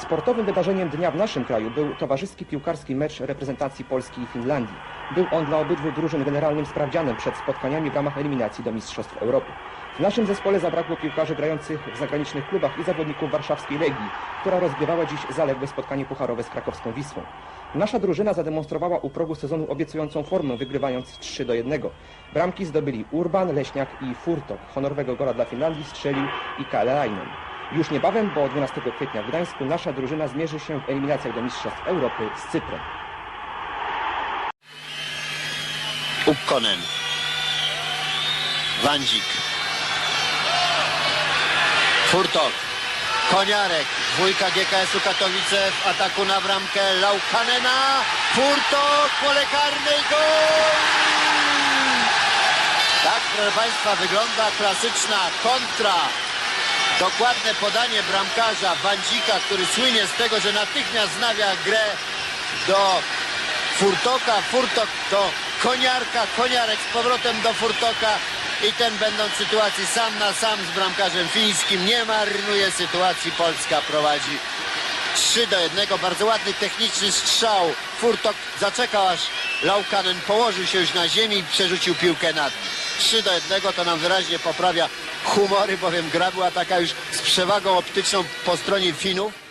Sportowym wydarzeniem dnia w naszym kraju był towarzyski piłkarski mecz reprezentacji Polski i Finlandii. Był on dla obydwu drużyn generalnym sprawdzianem przed spotkaniami w ramach eliminacji do Mistrzostw Europy. W naszym zespole zabrakło piłkarzy grających w zagranicznych klubach i zawodników warszawskiej Legii, która rozgrywała dziś zaległe spotkanie pucharowe z krakowską Wisłą. Nasza drużyna zademonstrowała u progu sezonu obiecującą formę, wygrywając 3 do 1. Bramki zdobyli Urban, Leśniak i Furtok. Honorowego gola dla Finlandii strzelił i Kaleainen. Już niebawem, bo 12 kwietnia w Gdańsku, nasza drużyna zmierzy się w eliminacjach do Mistrzostw Europy z Cyprem. Ukkonen. Wandzik. Furtok. Koniarek. Dwójka GKS-u Katowice w ataku na bramkę Laukanena. Furtok. Pole karne i gol! Tak, proszę Państwa, wygląda klasyczna kontra. Dokładne podanie bramkarza Wandzika, który słynie z tego, że natychmiast znawia grę do Furtoka, Furtok do Koniarka, Koniarek z powrotem do Furtoka i ten będąc w sytuacji sam na sam z bramkarzem fińskim nie marnuje sytuacji, Polska prowadzi 3 do 1, bardzo ładny techniczny strzał, Furtok zaczekał aż Laukanen położył się już na ziemi i przerzucił piłkę nad nim. 3 do 1 to nam wyraźnie poprawia humory, bowiem gra była taka już z przewagą optyczną po stronie Finów.